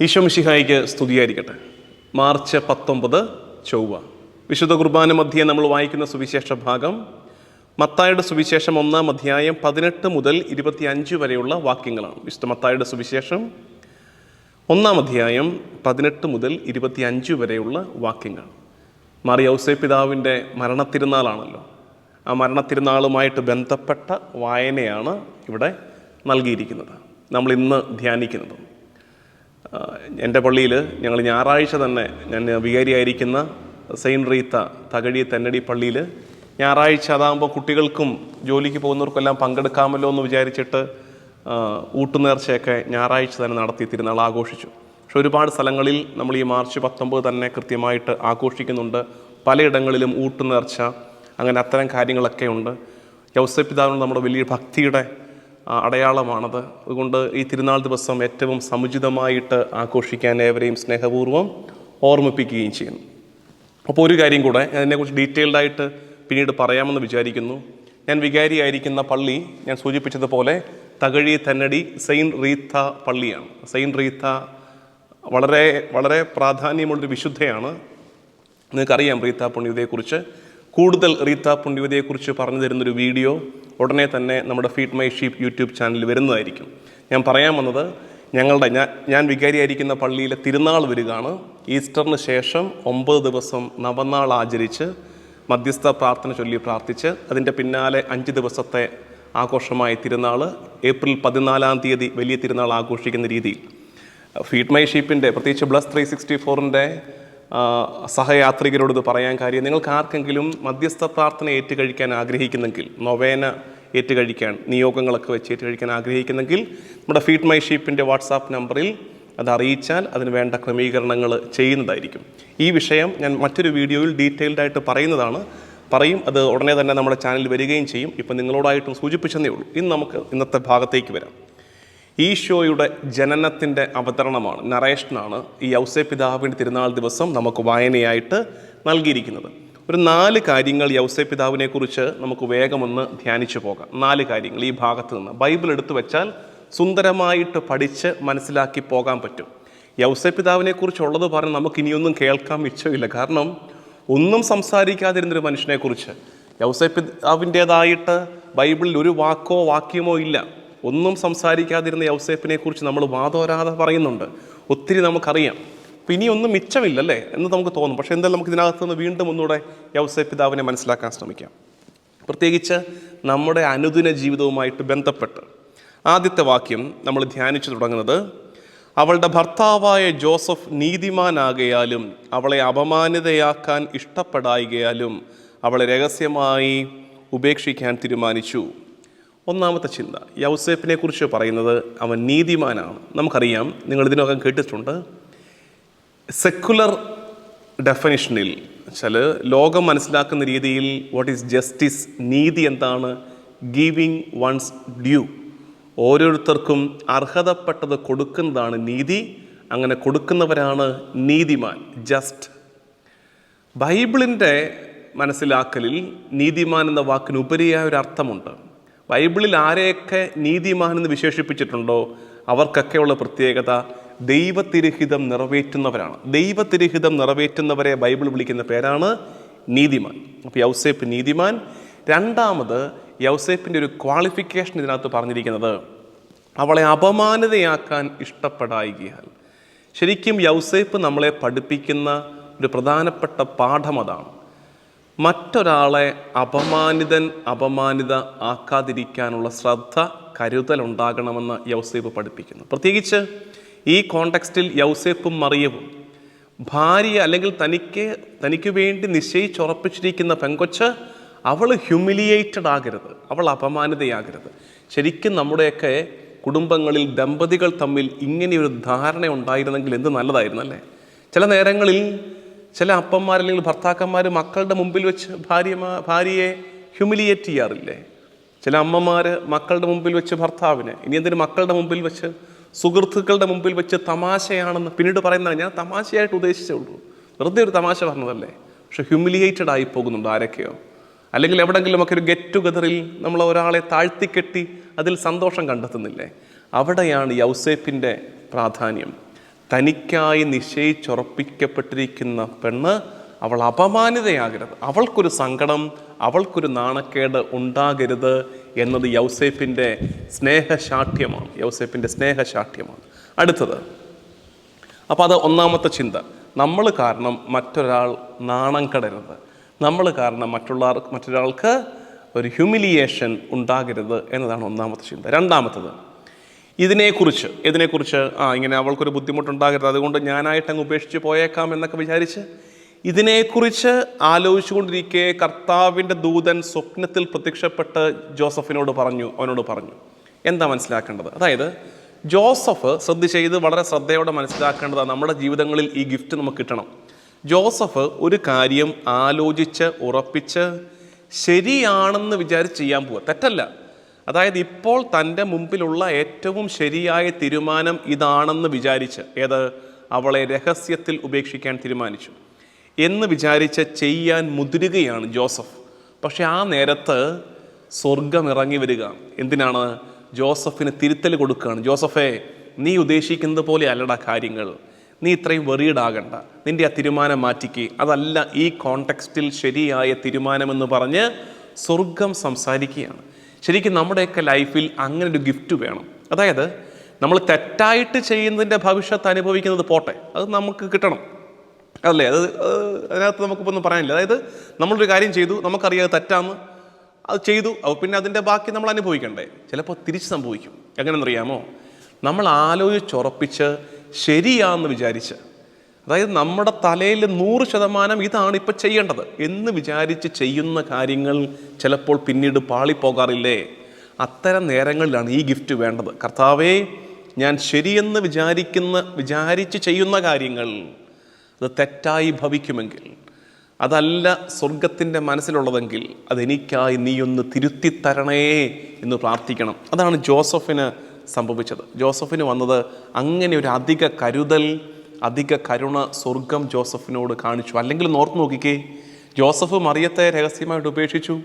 ഈശോ മിശിഹായിക്ക് സ്തുതിയായിരിക്കട്ടെ. മാർച്ച് പത്തൊമ്പത് ചൊവ്വ. വിശുദ്ധ കുർബാന മധ്യേ നമ്മൾ വായിക്കുന്ന സുവിശേഷ ഭാഗം മത്തായുടെ സുവിശേഷം ഒന്നാം അധ്യായം പതിനെട്ട് മുതൽ ഇരുപത്തിയഞ്ച് വരെയുള്ള വാക്യങ്ങളാണ്. വിശുദ്ധ മത്തായുടെ സുവിശേഷം ഒന്നാം അധ്യായം പതിനെട്ട് മുതൽ ഇരുപത്തിയഞ്ച് വരെയുള്ള വാക്യങ്ങൾ. മാറി ഔസേ പിതാവിന്റെ മരണത്തിരുന്നാളാണല്ലോ. ആ മരണത്തിരുന്നാളുമായിട്ട് ബന്ധപ്പെട്ട വായനയാണ് ഇവിടെ നൽകിയിരിക്കുന്നത്. നമ്മൾ ഇന്ന് ധ്യാനിക്കുന്നത് എന്റെ പള്ളിയിൽ ഞങ്ങൾ ഞായറാഴ്ച തന്നെ ഞാൻ വികാരിയായിരിക്കുന്ന സെയിന്റ് റീത്ത തകഴി തെന്നടി പള്ളിയിൽ ഞായറാഴ്ച അതാകുമ്പോൾ കുട്ടികൾക്കും ജോലിക്ക് പോകുന്നവർക്കെല്ലാം പങ്കെടുക്കാമല്ലോ എന്ന് വിചാരിച്ചിട്ട് ഊട്ടുനേർച്ചയൊക്കെ ഞായറാഴ്ച തന്നെ നടത്തി തിരുനാൾ ആഘോഷിച്ചു. പക്ഷെ ഒരുപാട് സ്ഥലങ്ങളിൽ നമ്മൾ ഈ മാർച്ച് പത്തൊമ്പത് തന്നെ കൃത്യമായിട്ട് ആഘോഷിക്കുന്നുണ്ട്. പലയിടങ്ങളിലും ഊട്ടുനേർച്ച അങ്ങനെ അത്തരം കാര്യങ്ങളൊക്കെ ഉണ്ട് യൗസപിതാവിന് നമ്മുടെ വലിയ ഭക്തിയുടെ അടയാളമാണത്. അതുകൊണ്ട് ഈ തിരുനാൾ ദിവസം ഏറ്റവും സമുചിതമായിട്ട് ആഘോഷിക്കാൻ ഏവരെയും സ്നേഹപൂർവം ഓർമ്മിപ്പിക്കുകയും ചെയ്യുന്നു. അപ്പോൾ ഒരു കാര്യം കൂടെ അതിനെക്കുറിച്ച് ഡീറ്റെയിൽഡായിട്ട് പിന്നീട് പറയാമെന്ന് വിചാരിക്കുന്നു. ഞാൻ വികാരിയായിരിക്കുന്ന പള്ളി ഞാൻ സൂചിപ്പിച്ചതുപോലെ തകഴി തന്നടി സെയിൻ റീത്ത പള്ളിയാണ്. സെയിൻ റീത്ത വളരെ വളരെ പ്രാധാന്യമുള്ളൊരു വിശുദ്ധയാണ്. നിങ്ങൾക്കറിയാം റീത്ത പുണ്യവതിയെക്കുറിച്ച് കൂടുതൽ റീത്ത പുണ്യവതിയെക്കുറിച്ച് പറഞ്ഞു തരുന്നൊരു വീഡിയോ ഉടനെ തന്നെ നമ്മുടെ ഫീഡ് മൈ ഷീപ്പ് യൂട്യൂബ് ചാനലിൽ വരുന്നതായിരിക്കും. ഞാൻ പറയാൻ വന്നത് ഞങ്ങളുടെ ഞാൻ ഞാൻ വികാരിയായിരിക്കുന്ന പള്ളിയിലെ തിരുനാൾ വരികയാണ്. ഈസ്റ്ററിന് ശേഷം ഒമ്പത് ദിവസം നവനാൾ ആചരിച്ച് മധ്യസ്ഥ പ്രാർത്ഥന ചൊല്ലി പ്രാർത്ഥിച്ച് അതിന്റെ പിന്നാലെ അഞ്ച് ദിവസത്തെ ആഘോഷമായ തിരുനാൾ ഏപ്രിൽ പതിനാലാം തീയതി വലിയ തിരുനാൾ ആഘോഷിക്കുന്ന രീതിയിൽ. ഫീഡ് മൈ ഷീപ്പിന്റെ പ്രത്യേകിച്ച് ബ്ലസ് ത്രീ സിക്സ്റ്റി ഫോറിന്റെ സഹയാത്രികരോട് ഇത് പറയാൻ കാര്യം നിങ്ങൾക്ക് ആർക്കെങ്കിലും മധ്യസ്ഥ പ്രാർത്ഥന ഏറ്റുകഴിക്കാൻ ആഗ്രഹിക്കുന്നെങ്കിൽ നൊവേന ഏറ്റുകഴിക്കാൻ നിയോഗങ്ങളൊക്കെ വെച്ച് ഏറ്റുകഴിക്കാൻ ആഗ്രഹിക്കുന്നെങ്കിൽ നമ്മുടെ ഫീഡ് മൈ ഷീപ്പിന്റെ വാട്സാപ്പ് നമ്പറിൽ അത് അറിയിച്ചാൽ അതിന് വേണ്ട ക്രമീകരണങ്ങൾ ചെയ്യുന്നതായിരിക്കും. ഈ വിഷയം ഞാൻ മറ്റൊരു വീഡിയോയിൽ ഡീറ്റെയിൽഡ് ആയിട്ട് പറയുന്നതാണ്. പറയും അത് ഉടനെ തന്നെ നമ്മുടെ ചാനലിൽ വരികയും ചെയ്യും. ഇപ്പം നിങ്ങളോടായിട്ടും സൂചിപ്പിച്ചെന്നേ ഉള്ളൂ. ഇന്ന് നമുക്ക് ഇന്നത്തെ ഭാഗത്തേക്ക് വരാം. ഈശോയുടെ ജനനത്തിന്റെ അവതരണമാണ് നറേഷനാണ് ഈ ഔസേ പിതാവിന്റെ തിരുനാൾ ദിവസം നമുക്ക് വായനയായിട്ട് നൽകിയിരിക്കുന്നത്. ഒരു നാല് കാര്യങ്ങൾ യൗസേ പിതാവിനെ കുറിച്ച് നമുക്ക് വേഗമൊന്ന് ധ്യാനിച്ചു പോകാം. നാല് കാര്യങ്ങൾ ഈ ഭാഗത്ത് നിന്ന്. ബൈബിൾ എടുത്തു വെച്ചാൽ സുന്ദരമായിട്ട് പഠിച്ച് മനസ്സിലാക്കി പോകാൻ പറ്റും. യൗസേ പിതാവിനെ കുറിച്ചുള്ളത് പറഞ്ഞ് നമുക്ക് ഇനിയൊന്നും കേൾക്കാൻ മിച്ചമില്ല. കാരണം ഒന്നും സംസാരിക്കാതിരുന്നൊരു മനുഷ്യനെക്കുറിച്ച്. യൗസേ പിതാവിന്റേതായിട്ട് ബൈബിളിൽ ഒരു വാക്കോ വാക്യമോ ഇല്ല. ഒന്നും സംസാരിക്കാതിരുന്ന യൗസേപ്പിനെ കുറിച്ച് നമ്മൾ വാദോരാതെ പറയുന്നുണ്ട്. ഒത്തിരി നമുക്കറിയാം. അപ്പം ഇനിയൊന്നും മിച്ചമില്ലല്ലേ എന്ന് നമുക്ക് തോന്നും. പക്ഷേ എന്തായാലും നമുക്ക് ഇതിനകത്ത് നിന്ന് വീണ്ടും ഒന്നുകൂടെ യൗസേപ്പ് പിതാവിനെ മനസ്സിലാക്കാൻ ശ്രമിക്കാം. പ്രത്യേകിച്ച് നമ്മുടെ അനുദിന ജീവിതവുമായിട്ട് ബന്ധപ്പെട്ട് ആദ്യത്തെ വാക്യം നമ്മൾ ധ്യാനിച്ചു തുടങ്ങുന്നത് അവളുടെ ഭർത്താവായ ജോസഫ് നീതിമാനാകയാലും അവളെ അപമാനിതയാക്കാൻ ഇഷ്ടപ്പെടായികയാലും അവളെ രഹസ്യമായി ഉപേക്ഷിക്കാൻ തീരുമാനിച്ചു. ഒന്നാമത്തെ ചിന്ത. യൗസേപ്പിനെ കുറിച്ച് പറയുന്നത് അവൻ നീതിമാനാണ്. നമുക്കറിയാം നിങ്ങൾ ഇതിനകം കേട്ടിട്ടുണ്ട്. സെക്കുലർ ഡെഫനിഷനിൽ വെച്ചാൽ ലോകം മനസ്സിലാക്കുന്ന രീതിയിൽ വാട്ട് ഈസ് ജസ്റ്റിസ് നീതി എന്താണ്? ഗീവിങ് വൺസ് ഡ്യൂ ഓരോരുത്തർക്കും അർഹതപ്പെട്ടത് കൊടുക്കുന്നതാണ് നീതി. അങ്ങനെ കൊടുക്കുന്നവരാണ് നീതിമാൻ ജസ്റ്റ് ബൈബിളിന്റെ മനസ്സിലാക്കലിൽ നീതിമാൻ എന്ന വാക്കിന് ഉപരിയായ ഒരു അർത്ഥമുണ്ട് ബൈബിളിൽ ആരെയൊക്കെ നീതിമാൻ എന്ന് വിശേഷിപ്പിച്ചിട്ടുണ്ടോ? അവർക്കൊക്കെയുള്ള പ്രത്യേകത ദൈവത്തിരുഹിതം നിറവേറ്റുന്നവരാണ്. ദൈവത്തിരുഹിതം നിറവേറ്റുന്നവരെ ബൈബിൾ വിളിക്കുന്ന പേരാണ് നീതിമാൻ. അപ്പോൾ യൗസേപ്പ് നീതിമാൻ. രണ്ടാമത് യൗസേപ്പിന്റെ ഒരു ക്വാളിഫിക്കേഷൻ ഇതിനകത്ത് പറഞ്ഞിരിക്കുന്നത് അവളെ അപമാനിതയാക്കാൻ ഇഷ്ടപ്പെടായികയാൽ. ശരിക്കും യൗസേപ്പ് നമ്മളെ പഠിപ്പിക്കുന്ന ഒരു പ്രധാനപ്പെട്ട പാഠം അതാണ്. മറ്റൊരാളെ അപമാനിതൻ അപമാനിത ആക്കാതിരിക്കാനുള്ള ശ്രദ്ധ കരുതൽ ഉണ്ടാകണമെന്ന് യൗസേപ്പ് പഠിപ്പിക്കുന്നു. പ്രത്യേകിച്ച് ഈ കോണ്ടെക്സ്റ്റിൽ യൗസേപ്പും മറിയവും ഭാര്യ അല്ലെങ്കിൽ തനിക്ക് തനിക്ക് വേണ്ടി നിശ്ചയിച്ചുറപ്പിച്ചിരിക്കുന്ന പെങ്കൊച്ച് അവൾ ഹ്യൂമിലിയേറ്റഡ് ആകരുത്. അവൾ അപമാനിതയാകരുത്. ശരിക്കും നമ്മുടെയൊക്കെ കുടുംബങ്ങളിൽ ദമ്പതികൾ തമ്മിൽ ഇങ്ങനെയൊരു ധാരണ ഉണ്ടായിരുന്നെങ്കിൽ എന്ത് നല്ലതായിരുന്നു അല്ലേ ചില നേരങ്ങളിൽ ചില അപ്പന്മാർ അല്ലെങ്കിൽ ഭർത്താക്കന്മാർ മക്കളുടെ മുമ്പിൽ വെച്ച് ഭാര്യ ഭാര്യയെ ഹ്യൂമിലിയേറ്റ് ചെയ്യാറില്ലേ? ചില അമ്മമാർ മക്കളുടെ മുമ്പിൽ വെച്ച് ഭർത്താവിനെ ഇനി എന്തിന് മക്കളുടെ മുമ്പിൽ വെച്ച് സുഹൃത്തുക്കളുടെ മുമ്പിൽ വെച്ച് തമാശയാണെന്ന് പിന്നീട് പറയുന്നത് ഞാൻ തമാശയായിട്ട് ഉദ്ദേശിച്ചുള്ളൂ വെറുതെ ഒരു തമാശ പറഞ്ഞതല്ലേ? പക്ഷെ ഹ്യൂമിലിയേറ്റഡ് ആയി പോകുന്നുണ്ട് ആരൊക്കെയോ. അല്ലെങ്കിൽ എവിടെങ്കിലും ഒക്കെ ഒരു ഗെറ്റ് ടുഗദറിൽ നമ്മൾ ഒരാളെ താഴ്ത്തിക്കെട്ടി അതിൽ സന്തോഷം കണ്ടെത്തുന്നില്ലേ? അവിടെയാണ് യൗസേപ്പിന്റെ പ്രാധാന്യം. തനിക്കായി നിശ്ചയിച്ചുറപ്പിക്കപ്പെട്ടിരിക്കുന്ന പെണ്ണ് അവൾ അപമാനിതയാകരുത്. അവൾക്കൊരു സങ്കടം അവൾക്കൊരു നാണക്കേട് ഉണ്ടാകരുത് എന്നത് യൗസേപ്പിന്റെ സ്നേഹശാഠ്യമാണ്. യൗസേപ്പിന്റെ സ്നേഹശാഠ്യമാണ്. അടുത്തത്. അപ്പോൾ അത് ഒന്നാമത്തെ ചിന്ത. നമ്മൾ കാരണം മറ്റൊരാൾ നാണം കടരുത്. നമ്മൾ കാരണം മറ്റുള്ള മറ്റൊരാൾക്ക് ഒരു ഹ്യൂമിലിയേഷൻ ഉണ്ടാകരുത് എന്നതാണ് ഒന്നാമത്തെ ചിന്ത. രണ്ടാമത്തത്. ഇതിനെക്കുറിച്ച് ഇതിനെക്കുറിച്ച് ആ ഇങ്ങനെ അവൾക്കൊരു ബുദ്ധിമുട്ടുണ്ടാകരുത്. അതുകൊണ്ട് ഞാനായിട്ട് അങ്ങ് ഉപേക്ഷിച്ച് പോയേക്കാം എന്നൊക്കെ വിചാരിച്ച് ഇതിനെക്കുറിച്ച് ആലോചിച്ചുകൊണ്ടിരിക്കെ കർത്താവിന്റെ ദൂതൻ സ്വപ്നത്തിൽ പ്രത്യക്ഷപ്പെട്ട് ജോസഫിനോട് പറഞ്ഞു അവനോട് പറഞ്ഞു. എന്താ മനസ്സിലാക്കേണ്ടത്? അതായത് ജോസഫ് ശ്രദ്ധിച്ച് വളരെ ശ്രദ്ധയോടെ മനസ്സിലാക്കേണ്ടതാണ് നമ്മുടെ ജീവിതങ്ങളിൽ ഈ ഗിഫ്റ്റ് നമുക്ക് കിട്ടണം. ജോസഫ് ഒരു കാര്യം ആലോചിച്ച് ഉറപ്പിച്ച് ശരിയാണെന്ന് വിചാരിച്ച് ചെയ്യാൻ പോവുക തെറ്റല്ല. അതായത് ഇപ്പോൾ തന്റെ മുമ്പിലുള്ള ഏറ്റവും ശരിയായ തീരുമാനം ഇതാണെന്ന് വിചാരിച്ച് ഏത്? അവളെ രഹസ്യത്തിൽ ഉപേക്ഷിക്കാൻ തീരുമാനിച്ചു. എന്ന് വിചാരിച്ച് ചെയ്യാൻ മുതിരുകയാണ് ജോസഫ്. പക്ഷെ ആ നേരത്ത് സ്വർഗം ഇറങ്ങി വരിക. എന്തിനാണ്? ജോസഫിന് തിരുത്തൽ കൊടുക്കുകയാണ്. ജോസഫേ നീ ഉദ്ദേശിക്കുന്നത് പോലെ അല്ലടാ കാര്യങ്ങൾ. നീ ഇത്രയും വെറിയിടാകണ്ട നിന്റെ ആ തീരുമാനം മാറ്റിക്ക്. അതല്ല ഈ കോണ്ടെക്സ്റ്റിൽ ശരിയായ തീരുമാനമെന്ന് പറഞ്ഞ് സ്വർഗം സംസാരിക്കുകയാണ്. ശരിക്കും നമ്മുടെയൊക്കെ ലൈഫിൽ അങ്ങനെ ഒരു ഗിഫ്റ്റ് വേണം. അതായത് നമ്മൾ തെറ്റായിട്ട് ചെയ്യുന്നതിന്റെ ഭവിഷ്യത്ത് അനുഭവിക്കുന്നത് പോട്ടെ അത് നമുക്ക് കിട്ടണം. അതല്ലേ അത് അത് അതിനകത്ത് നമുക്കിപ്പോൾ ഒന്നും പറയാനില്ല. അതായത് നമ്മളൊരു കാര്യം ചെയ്തു നമുക്കറിയാതെ തെറ്റാന്ന്. അത് ചെയ്തു അപ്പോൾ പിന്നെ അതിന്റെ ബാക്കി നമ്മൾ അനുഭവിക്കണ്ടേ? ചിലപ്പോൾ തിരിച്ച് സംഭവിക്കും. എങ്ങനെയെന്നറിയാമോ? നമ്മൾ ആലോചിച്ചുറപ്പിച്ച് ശരിയാന്ന് വിചാരിച്ച് അതായത് നമ്മുടെ തലയിൽ നൂറ് ശതമാനം ഇതാണ് ഇപ്പം ചെയ്യേണ്ടത്. എന്ന് വിചാരിച്ച് ചെയ്യുന്ന കാര്യങ്ങൾ ചിലപ്പോൾ പിന്നീട് പാളിപ്പോകാറില്ലേ? അത്തരം നേരങ്ങളിലാണ് ഈ ഗിഫ്റ്റ് വേണ്ടത്. കർത്താവേ ഞാൻ ശരിയെന്ന് വിചാരിക്കുന്ന വിചാരിച്ച് ചെയ്യുന്ന കാര്യങ്ങൾ അത് തെറ്റായി ഭവിക്കുമെങ്കിൽ അതല്ല സ്വർഗത്തിന്റെ മനസ്സിലുള്ളതെങ്കിൽ അതെനിക്കായി നീയൊന്ന് തിരുത്തി തരണേ എന്ന് പ്രാർത്ഥിക്കണം. അതാണ് ജോസഫിന് സംഭവിച്ചത്. ജോസഫിന് വന്നത് അങ്ങനെ ഒരു അധിക കരുതൽ അധിക കരുണ സ്വർഗം ജോസഫിനോട് കാണിച്ചു. അല്ലെങ്കിൽ ഓർത്ത് നോക്കിക്കേ. ജോസഫ് മറിയത്തെ രഹസ്യമായിട്ട് ഉപേക്ഷിച്ചു.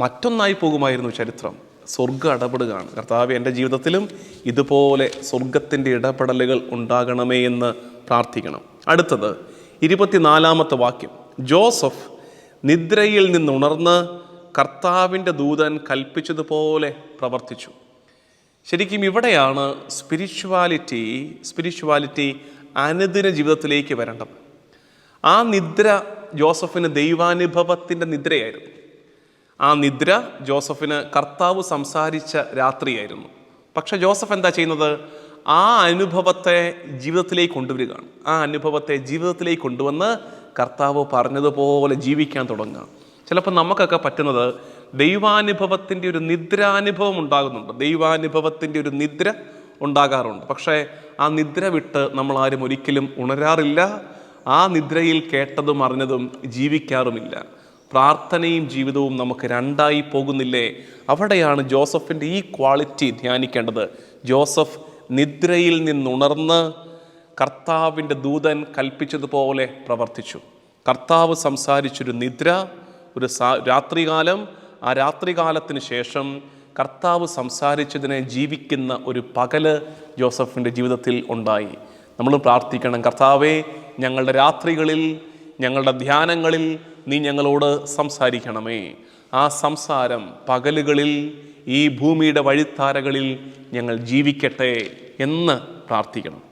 മറ്റൊന്നായി പോകുമായിരുന്നു ചരിത്രം. സ്വർഗ ഇടപെടുകയാണ്. കർത്താവ് എന്റെ ജീവിതത്തിലും ഇതുപോലെ സ്വർഗത്തിന്റെ ഇടപെടലുകൾ ഉണ്ടാകണമേ എന്ന് പ്രാർത്ഥിക്കണം. അടുത്തത് ഇരുപത്തിനാലാമത്തെ വാക്യം. ജോസഫ് നിദ്രയിൽ നിന്നുണർന്ന് കർത്താവിന്റെ ദൂതൻ കൽപ്പിച്ചതുപോലെ പ്രവർത്തിച്ചു. ശരിക്കും ഇവിടെയാണ് സ്പിരിച്വാലിറ്റി സ്പിരിച്വാലിറ്റി അനുദിന ജീവിതത്തിലേക്ക് വരേണ്ടത്. ആ നിദ്ര ജോസഫിന് ദൈവാനുഭവത്തിന്റെ നിദ്രയായിരുന്നു. ആ നിദ്ര ജോസഫിന് കർത്താവ് സംസാരിച്ച രാത്രിയായിരുന്നു. പക്ഷെ ജോസഫ് എന്താ ചെയ്യുന്നത്? ആ അനുഭവത്തെ ജീവിതത്തിലേക്ക് കൊണ്ടുവരികയാണ്. ആ അനുഭവത്തെ ജീവിതത്തിലേക്ക് കൊണ്ടുവന്ന് കർത്താവ് പറഞ്ഞതുപോലെ ജീവിക്കാൻ തുടങ്ങുക. ചിലപ്പോൾ നമുക്കൊക്കെ പറ്റുന്നത് ദൈവാനുഭവത്തിന്റെ ഒരു നിദ്രാനുഭവം ഉണ്ടാകുന്നുണ്ട്. ദൈവാനുഭവത്തിന്റെ ഒരു നിദ്ര ഉണ്ടാകാറുണ്ട്. പക്ഷേ ആ നിദ്ര വിട്ട് നമ്മൾ ആരും ഒരിക്കലും ഉണരാറില്ല. ആ നിദ്രയിൽ കേട്ടതും അറിഞ്ഞതും ജീവിക്കാറുമില്ല. പ്രാർത്ഥനയും ജീവിതവും നമുക്ക് രണ്ടായി പോകുന്നില്ലേ? അവിടെയാണ് ജോസഫിന്റെ ഈ ക്വാളിറ്റി ധ്യാനിക്കേണ്ടത്. ജോസഫ് നിദ്രയിൽ നിന്നുണർന്ന് കർത്താവിന്റെ ദൂതൻ കൽപ്പിച്ചതുപോലെ പ്രവർത്തിച്ചു. കർത്താവ് സംസാരിച്ചൊരു നിദ്ര ഒരു രാത്രികാലം. ആ രാത്രികാലത്തിന് ശേഷം കർത്താവ് സംസാരിച്ചതിനെ ജീവിക്കുന്ന ഒരു പകൽ ജോസഫിന്റെ ജീവിതത്തിൽ ഉണ്ടായി. നമ്മൾ പ്രാർത്ഥിക്കണം കർത്താവെ ഞങ്ങളുടെ രാത്രികളിൽ ഞങ്ങളുടെ ധ്യാനങ്ങളിൽ നീ ഞങ്ങളോട് സംസാരിക്കണമേ. ആ സംസാരം പകലുകളിൽ ഈ ഭൂമിയുടെ വഴിത്താരകളിൽ ഞങ്ങൾ ജീവിക്കട്ടെ എന്ന് പ്രാർത്ഥിക്കണം.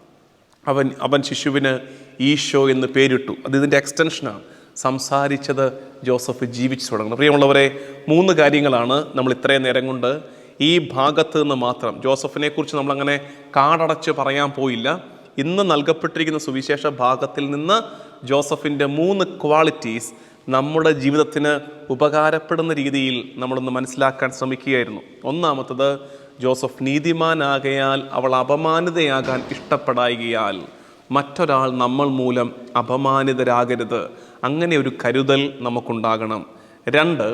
അവൻ അവൻ ശിശുവിന് ഈശോ എന്ന് പേരിട്ടു. അത് ഇതിന്റെ എക്സ്റ്റൻഷനാണ് സംസാരിച്ചത് ജോസഫ് ജീവിച്ചു തുടങ്ങുന്നു. പ്രിയമുള്ളവരെ മൂന്ന് കാര്യങ്ങളാണ് നമ്മൾ ഇത്രയും നേരം കൊണ്ട് ഈ ഭാഗത്ത് നിന്ന് മാത്രം ജോസഫിനെ കുറിച്ച് നമ്മളങ്ങനെ കാടടച്ച് പറയാൻ പോയില്ല. ഇന്ന് നൽകപ്പെട്ടിരിക്കുന്ന സുവിശേഷ ഭാഗത്തിൽ നിന്ന് ജോസഫിന്റെ മൂന്ന് ക്വാളിറ്റീസ് നമ്മുടെ ജീവിതത്തിന് ഉപകാരപ്പെടുന്ന രീതിയിൽ നമ്മളൊന്ന് മനസ്സിലാക്കാൻ ശ്രമിക്കുകയായിരുന്നു. ഒന്നാമത്തത് ജോസഫ് നീതിമാനാകയാൽ അവൾ അപമാനിതയാകാൻ ഇഷ്ടപ്പെടായികയാൽ മറ്റൊരാൾ നമ്മൾ മൂലം അപമാനിതരാകരുത്. അങ്ങനെ ഒരു കരുതൽ നമുക്കുണ്ടാകണം. രണ്ട്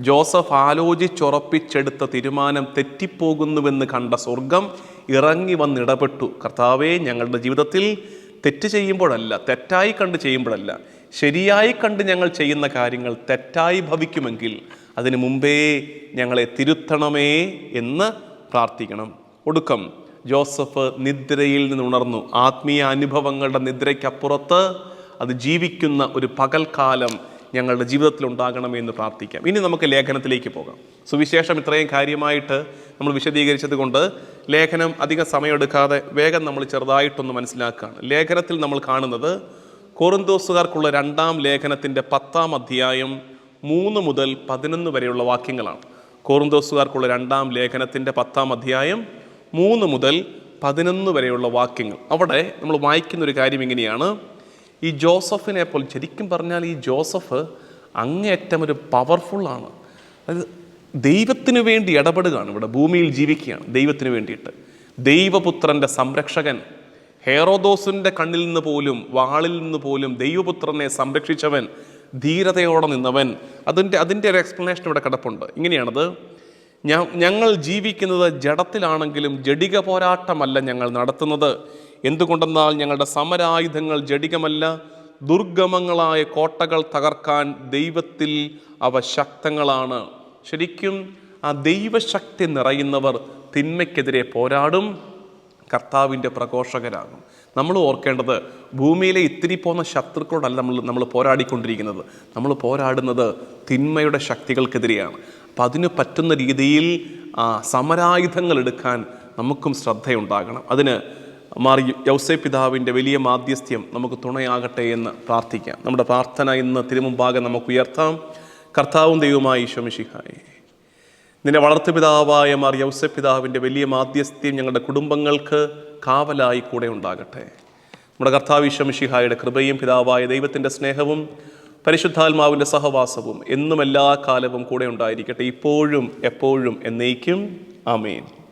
ജോസഫ് ആലോചിച്ചുറപ്പിച്ചെടുത്ത തീരുമാനം തെറ്റിപ്പോകുന്നുവെന്ന് കണ്ട സ്വർഗം ഇറങ്ങി വന്നിടപെട്ടു കർത്താവെ ഞങ്ങളുടെ ജീവിതത്തിൽ തെറ്റ് ചെയ്യുമ്പോഴല്ല തെറ്റായി കണ്ട് ചെയ്യുമ്പോഴല്ല ശരിയായി കണ്ട് ഞങ്ങൾ ചെയ്യുന്ന കാര്യങ്ങൾ തെറ്റായി ഭവിക്കുമെങ്കിൽ അതിനു മുമ്പേ ഞങ്ങളെ തിരുത്തണമേ എന്ന് പ്രാർത്ഥിക്കണം. ഒടുക്കം ജോസഫ് നിദ്രയിൽ നിന്ന് ഉണർന്നു. ആത്മീയ അനുഭവങ്ങളുടെ നിദ്രയ്ക്കപ്പുറത്ത് അത് ജീവിക്കുന്ന ഒരു പകൽക്കാലം ഞങ്ങളുടെ ജീവിതത്തിൽ ഉണ്ടാകണമെന്ന് പ്രാർത്ഥിക്കാം. ഇനി നമുക്ക് ലേഖനത്തിലേക്ക് പോകാം. സുവിശേഷം ഇത്രയും കാര്യമായിട്ട് നമ്മൾ വിശദീകരിച്ചത് കൊണ്ട് ലേഖനം അധികം സമയമെടുക്കാതെ വേഗം നമ്മൾ ചെറുതായിട്ടൊന്ന് മനസ്സിലാക്കുകയാണ് ലേഖനത്തിൽ നമ്മൾ കാണുന്നത് കോറിന്തോസുകാർക്കുള്ള രണ്ടാം ലേഖനത്തിന്റെ പത്താം അധ്യായം മൂന്ന് മുതൽ പതിനൊന്ന് വരെയുള്ള വാക്യങ്ങളാണ്. കോറിന്തോസുകാർക്കുള്ള രണ്ടാം ലേഖനത്തിന്റെ പത്താം അധ്യായം മൂന്ന് മുതൽ പതിനൊന്ന് വരെയുള്ള വാക്യങ്ങൾ. അവിടെ നമ്മൾ വായിക്കുന്ന ഒരു കാര്യം ഇങ്ങനെയാണ്. ഈ ജോസഫിനെ പോലെ ശരിക്കും പറഞ്ഞാൽ ഈ ജോസഫ് അങ്ങേയറ്റം ഒരു പവർഫുള്ളാണ് അതായത് ദൈവത്തിന് വേണ്ടി ഇടപെടുകയാണ് ഇവിടെ ഭൂമിയിൽ ജീവിക്കുകയാണ് ദൈവത്തിന് വേണ്ടിയിട്ട്. ദൈവപുത്രന്റെ സംരക്ഷകൻ ഹേറോദോസിന്റെ കണ്ണിൽ നിന്ന് പോലും വാളിൽ നിന്ന് പോലും ദൈവപുത്രനെ സംരക്ഷിച്ചവൻ ധീരതയോടെ നിന്നവൻ. അതിന്റെ അതിന്റെ ഒരു എക്സ്പ്ലനേഷൻ ഇവിടെ കിടപ്പുണ്ട്. ഇങ്ങനെയാണത്. ഞങ്ങൾ ജീവിക്കുന്നത് ജഡത്തിലാണെങ്കിലും ജഡിക പോരാട്ടമല്ല ഞങ്ങൾ നടത്തുന്നത്. എന്തുകൊണ്ടെന്നാൽ ഞങ്ങളുടെ സമരായുധങ്ങൾ ജഡികമല്ല ദുർഗമങ്ങളായ കോട്ടകൾ തകർക്കാൻ ദൈവത്തിൽ അവ ശക്തങ്ങളാണ്. ശരിക്കും ആ ദൈവശക്തി നിറയുന്നവർ തിന്മയ്ക്കെതിരെ പോരാടും കർത്താവിന്റെ പ്രഘോഷകരാകും. നമ്മൾ ഓർക്കേണ്ടത് ഭൂമിയിലെ ഇത്തിരി പോകുന്ന ശത്രുക്കളോടല്ല നമ്മൾ നമ്മൾ പോരാടിക്കൊണ്ടിരിക്കുന്നത്. നമ്മൾ പോരാടുന്നത് തിന്മയുടെ ശക്തികൾക്കെതിരെയാണ്. അപ്പം അതിന് പറ്റുന്ന രീതിയിൽ സമരായുധങ്ങൾ എടുക്കാൻ നമുക്കും ശ്രദ്ധയുണ്ടാകണം. അതിന് മാറി യൗസേ പിതാവിന്റെ വലിയ മാധ്യസ്ഥ്യം നമുക്ക് തുണയാകട്ടെ എന്ന് പ്രാർത്ഥിക്കാം. നമ്മുടെ പ്രാർത്ഥന ഇന്ന് തിരുമുമ്പാകെ നമുക്ക് ഉയർത്താം. കർത്താവും ദൈവമായി ഈശോമിഷിഹായി നിന്റെ വളർത്തുപിതാവായ മാർ യൗസൈ പിതാവിന്റെ വലിയ മാധ്യസ്ഥ്യം ഞങ്ങളുടെ കുടുംബങ്ങൾക്ക് കാവലായി കൂടെ ഉണ്ടാകട്ടെ. നമ്മുടെ കർത്താവ് ഈശോമിഷിഹായുടെ കൃപയും പിതാവായ ദൈവത്തിന്റെ സ്നേഹവും പരിശുദ്ധാത്മാവിന്റെ സഹവാസവും എന്നും എല്ലാ കാലവും കൂടെ ഉണ്ടായിരിക്കട്ടെ. ഇപ്പോഴും എപ്പോഴും എന്നേക്കും. ആമേൻ.